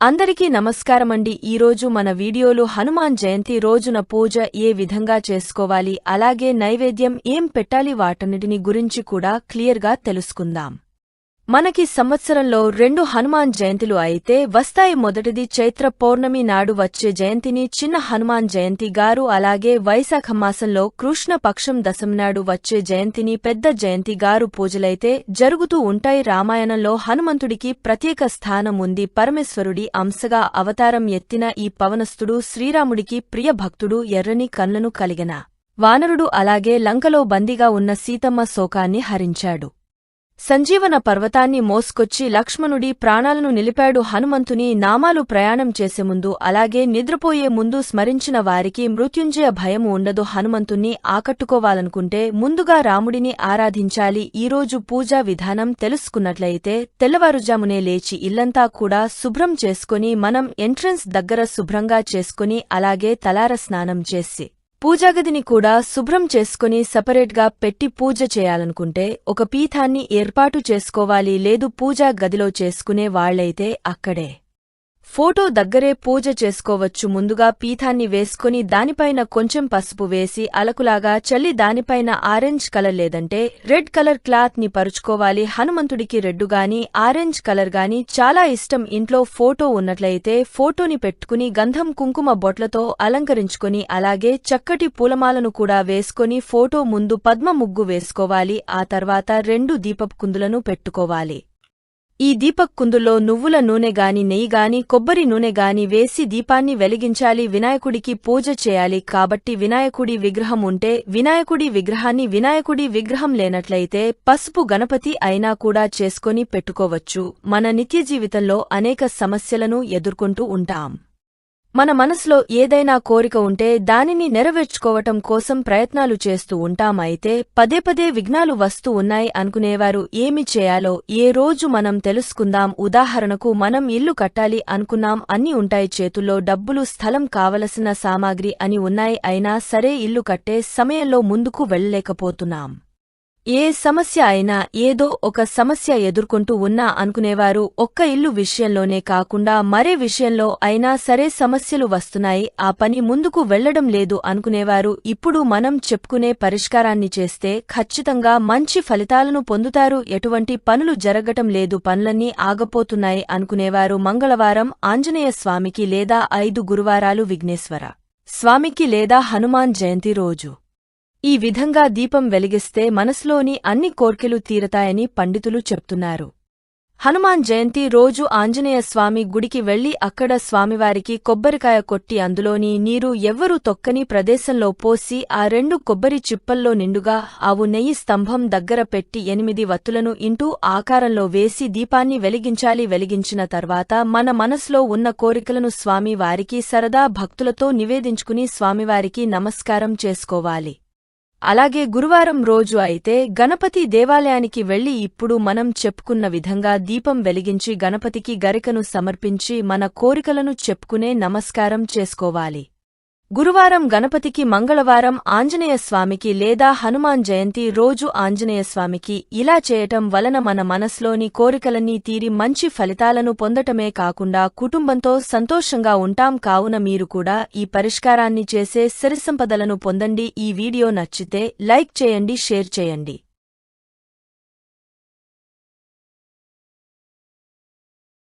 అందరికీ నమస్కారమండి. ఈరోజు మన వీడియోలో హనుమాన్ జయంతి రోజున పూజ ఏ విధంగా చేసుకోవాలి? అలాగే నైవేద్యం ఏం పెట్టాలి? వాటన్నిటిని గురించి కూడా క్లియర్గా తెలుసుకుందాం. మనకి సంవత్సరంలో రెండు హనుమాన్ జయంతులు అయితే వస్తాయి. మొదటిది చైత్ర పౌర్ణమి నాడు వచ్చే జయంతిని చిన్న హనుమాన్ జయంతి గారు అలాగే వైశాఖ మాసంలో కృష్ణ పక్షం నాడు వచ్చే జయంతిని పెద్ద జయంతి గారు పూజలైతే జరుగుతూ ఉంటాయి. రామాయణంలో హనుమంతుడికి ప్రత్యేక స్థానం ఉంది. పరమేశ్వరుడి అంశగా అవతారం ఎత్తిన ఈ పవనస్థుడు శ్రీరాముడికి ప్రియ భక్తుడు ఎర్రని కన్లను కలిగిన వానరుడు. అలాగే లంకలో బందీగా ఉన్న సీతమ్మ శోకాన్ని హరించాడు. సంజీవన పర్వతాన్ని మోసుకొచ్చి లక్ష్మణుడి ప్రాణాలను నిలిపాడు హనుమంతుని నామాలు ప్రయాణం చేసే ముందు అలాగే నిద్రపోయే ముందు స్మరించిన వారికి మృత్యుంజయ భయం ఉండదు హనుమంతుణ్ణి ఆకట్టుకోవాలనుకుంటే ముందుగా రాముడిని ఆరాధించాలి. ఈరోజు పూజా విధానం తెలుసుకున్నట్లయితే తెల్లవారుజామునే లేచి ఇల్లంతా కూడా శుభ్రం చేసుకుని మనం ఎంట్రన్స్ దగ్గర శుభ్రంగా చేసుకుని అలాగే తలార స్నానం చేసి పూజాగదిని కూడా శుభ్రం చేసుకుని సపరేట్గా పెట్టి పూజ చేయాలనుకుంటే ఒక పీఠాన్ని ఏర్పాటు చేసుకోవాలి లేదు పూజా గదిలో చేసుకునే వాళ్ళైతే అక్కడే. ఫోటో దగ్గరే పూజ చేసుకోవచ్చు. ముందుగా పీఠాన్ని వేసుకుని దానిపైన కొంచెం పసుపు వేసి అలకులాగా చల్లి దానిపైన ఆరెంజ్ కలర్ లేదంటే రెడ్ కలర్ క్లాత్ని పరుచుకోవాలి. హనుమంతుడికి రెడ్డుగాని ఆరెంజ్ కలర్ గాని చాలా ఇష్టం. ఇంట్లో ఫోటో ఉన్నట్లయితే ఫోటోని పెట్టుకుని గంధం కుంకుమ బొట్లతో అలంకరించుకుని అలాగే చక్కటి పూలమాలను కూడా వేసుకొని ఫోటో ముందు పద్మ ముగ్గు వేసుకోవాలి. ఆ తర్వాత రెండు దీపపు కుందులను పెట్టుకోవాలి. ఈ దీపక్కుందులో నువ్వుల నూనెగాని నెయ్యిగాని కొబ్బరి నూనెగాని వేసి దీపాన్ని వెలిగించాలి. వినాయకుడికి పూజ చేయాలి కాబట్టి వినాయకుడి విగ్రహం ఉంటే వినాయకుడి విగ్రహాన్ని వినాయకుడి విగ్రహం లేనట్లయితే పసుపు గణపతి అయినా కూడా చేసుకొని పెట్టుకోవచ్చు. మన నిత్య జీవితంలో అనేక సమస్యలను ఎదుర్కొంటూ ఉంటాం. మన మనసులో ఏదైనా కోరిక ఉంటే దానిని నెరవేర్చుకోవటం కోసం ప్రయత్నాలు చేస్తూ ఉంటామైతే పదే పదే విఘ్నాలు వస్తూ ఉన్నాయి అనుకునేవారు ఏమి చేయాలో ఏ రోజు మనం తెలుసుకుందాం ఉదాహరణకు మనం ఇల్లు కట్టాలి అనుకున్నాం అన్ని ఉంటాయి చేతుల్లో డబ్బులు స్థలం కావలసిన సామాగ్రి అని ఉన్నాయి అయినా సరే ఇల్లు కట్టే సమయంలో ముందుకు వెళ్ళలేకపోతున్నాం ఏ సమస్య అయినా ఏదో ఒక సమస్య ఎదుర్కొంటూ ఉన్నా అనుకునేవారు ఒక్క ఇల్లు విషయంలోనే కాకుండా మరే విషయంలో అయినా సరే సమస్యలు వస్తున్నాయి ఆ పని ముందుకు వెళ్ళడం లేదు అనుకునేవారు. ఇప్పుడు మనం చెప్పుకునే పరిష్కారాన్ని చేస్తే ఖచ్చితంగా మంచి ఫలితాలను పొందుతారు. ఎటువంటి పనులు జరగటం లేదు పనులన్నీ ఆగపోతున్నాయి అనుకునేవారు. మంగళవారం ఆంజనేయ స్వామికి లేదా ఐదు గురువారాలు విఘ్నేశ్వర స్వామికి లేదా హనుమాన్ జయంతి రోజు. ఈ విధంగా దీపం వెలిగిస్తే మనసులోని అన్ని కోర్కెలు తీరతాయని పండితులు చెప్తున్నారు. హనుమాన్ జయంతి రోజు ఆంజనేయ స్వామి గుడికి వెళ్ళి అక్కడ స్వామివారికి కొబ్బరికాయ కొట్టి అందులోని నీరు ఎవ్వరూ తొక్కని ప్రదేశంలో పోసి ఆ రెండు కొబ్బరి చిప్పల్లో నిండుగా ఆవు నెయ్యి స్తంభం దగ్గర పెట్టి ఎనిమిది వత్తులను ఇంటూ ఆకారంలో వేసి దీపాన్ని వెలిగించాలి వెలిగించిన తర్వాత మన మనసులో ఉన్న కోరికలను స్వామివారికి సరదా భక్తులతో నివేదించుకుని స్వామివారికి నమస్కారం చేసుకోవాలి. అలాగే గురువారం రోజు అయితే గణపతి దేవాలయానికి వెళ్ళి ఇప్పుడు మనం చెప్పుకున్న విధంగా దీపం వెలిగించి గణపతికి గరికను సమర్పించి మన కోరికలను చెప్పుకునే నమస్కారం చేసుకోవాలి. గురువారం గణపతికి మంగళవారం ఆంజనేయస్వామికి లేదా హనుమాన్ జయంతి రోజు ఆంజనేయస్వామికి ఇలా చేయటం వలన మన మనస్లోని కోరికలన్నీ తీరి మంచి ఫలితాలను పొందటమే కాకుండా కుటుంబంతో సంతోషంగా ఉంటాం కావున మీరు కూడా ఈ పరిష్కారాన్ని చేసే సిరిసంపదలను పొందండి. ఈ వీడియో నచ్చితే లైక్ చేయండి షేర్ చేయండి.